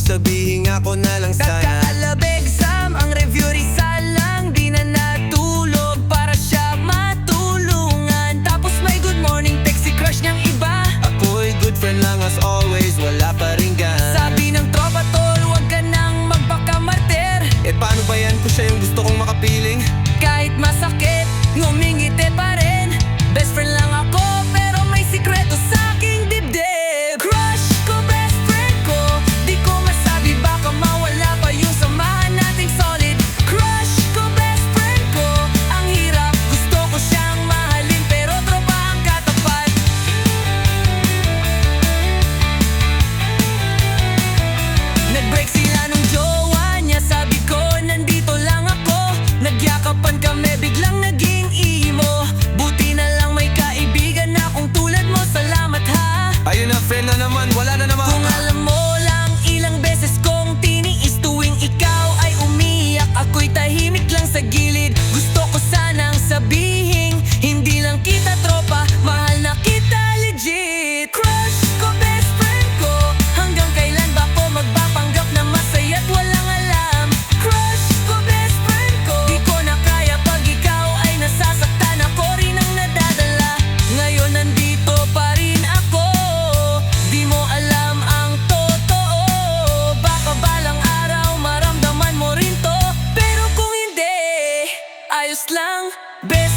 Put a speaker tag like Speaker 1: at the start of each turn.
Speaker 1: kung sabihin ako na lang sana.
Speaker 2: Nagkaalabig Sam, ang review Rizal lang. Di na natulog para siya matulungan. Tapos may good morning text si crush niyang iba.
Speaker 1: Ako'y good friend lang as always, wala pa rin gan. Sabi
Speaker 2: ng tropa tol, huwag ka nang magpakamartir.
Speaker 1: Eh paano ba yan kung siya yung gusto ko
Speaker 2: Nagkakapan kami biglang naging imo Buti na lang may kaibigan na kung tulad mo Salamat ha?
Speaker 1: Ayun na friend na naman wala na naman. Kung
Speaker 2: alam mo lang, bis